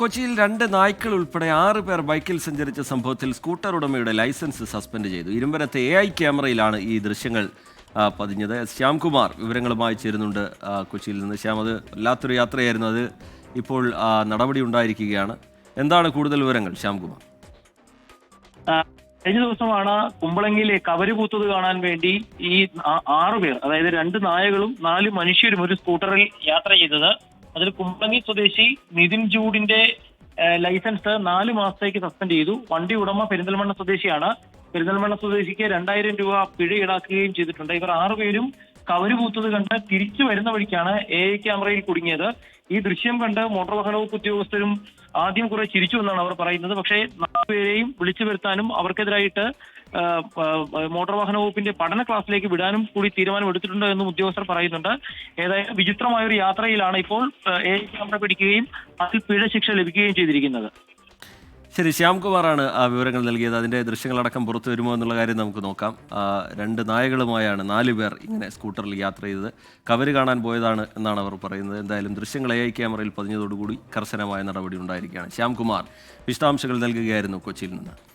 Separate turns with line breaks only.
കൊച്ചിയിൽ രണ്ട് നായ്ക്കൾ ഉൾപ്പെടെ ആറ് പേർ ബൈക്കിൽ സഞ്ചരിച്ച സംഭവത്തിൽ സ്കൂട്ടർ ഉടമയുടെ ലൈസൻസ് സസ്പെൻഡ് ചെയ്തു. ഇരുമ്പരത്തെ എ ഐ ക്യാമറയിലാണ് ഈ ദൃശ്യങ്ങൾ പതിഞ്ഞത്. ശ്യാംകുമാർ വിവരങ്ങളുമായി ചേരുന്നുണ്ട് കൊച്ചിയിൽ നിന്ന്. ശ്യാം അത് വല്ലാത്തൊരു യാത്രയായിരുന്നു. അത് ഇപ്പോൾ നടപടി ഉണ്ടായിരിക്കുകയാണ്. എന്താണ് കൂടുതൽ വിവരങ്ങൾ ശ്യാംകുമാർ?
കഴിഞ്ഞ ദിവസമാണ് കുമ്പളങ്ങിയിലെ കവര് പൂത്തത് കാണാൻ വേണ്ടി ഈ ആറുപേർ ആറ് പേർ അതായത് രണ്ട് നായകളും നാല് മനുഷ്യരും ഒരു സ്കൂട്ടറിൽ യാത്ര ചെയ്തത്. അതിൽ കുമ്പളങ്ങി സ്വദേശി നിതിൻ ജൂഡിന്റെ ലൈസൻസ് നാല് മാസത്തേക്ക് സസ്പെൻഡ് ചെയ്തു. വണ്ടി ഉടമ പെരിന്തൽമണ്ണ സ്വദേശിയാണ്. പെരിന്തൽമണ്ണ സ്വദേശിക്ക് രണ്ടായിരം രൂപ പിഴ ഈടാക്കുകയും ചെയ്തിട്ടുണ്ട്. ഇവർ ആറുപേരും കവര് പൂത്തത് കണ്ട് തിരിച്ചു വരുന്ന വഴിക്കാണ് എ ഐ ക്യാമറയിൽ കുടുങ്ങിയത്. ഈ ദൃശ്യം കണ്ട് മോട്ടോർ വാഹന വകുപ്പ് ഉദ്യോഗസ്ഥരും ആദ്യം കുറെ ചിരിച്ചു എന്നാണ് അവർ പറയുന്നത്. പക്ഷേ നാലുപേരെയും വിളിച്ചു വരുത്താനും അവർക്കെതിരായിട്ട് മോട്ടോർ വാഹന വകുപ്പിന്റെ പഠന ക്ലാസ്സിലേക്ക് വിടാനും കൂടി തീരുമാനമെടുത്തിട്ടുണ്ട് എന്നും ഉദ്യോഗസ്ഥർ പറയുന്നുണ്ട്. ഏതായാലും വിചിത്രമായ ഒരു യാത്രയിലാണ് ഇപ്പോൾ എ ക്യാമറ പിടിക്കുകയും അതിൽ പിഴ ശിക്ഷ ലഭിക്കുകയും ചെയ്തിരിക്കുന്നത്.
ശരി ശ്യാംകുമാറാണ് ആ വിവരങ്ങൾ നൽകിയത്. അതിന്റെ ദൃശ്യങ്ങളടക്കം പുറത്തു വരുമോ എന്നുള്ള കാര്യം നമുക്ക് നോക്കാം. രണ്ട് നായകളുമായാണ് നാല് പേർ ഇങ്ങനെ സ്കൂട്ടറിൽ യാത്ര ചെയ്തത്. കവര് കാണാൻ പോയതാണ് എന്നാണ് അവർ പറയുന്നത്. എന്തായാലും ദൃശ്യങ്ങൾ എ ഐ ക്യാമറയിൽ പതിഞ്ഞതോടുകൂടി കർശനമായ നടപടി ഉണ്ടായിരിക്കുകയാണ്. ശ്യാംകുമാർ വിശദാംശങ്ങൾ നൽകുകയായിരുന്നു കൊച്ചിയിൽ നിന്ന്.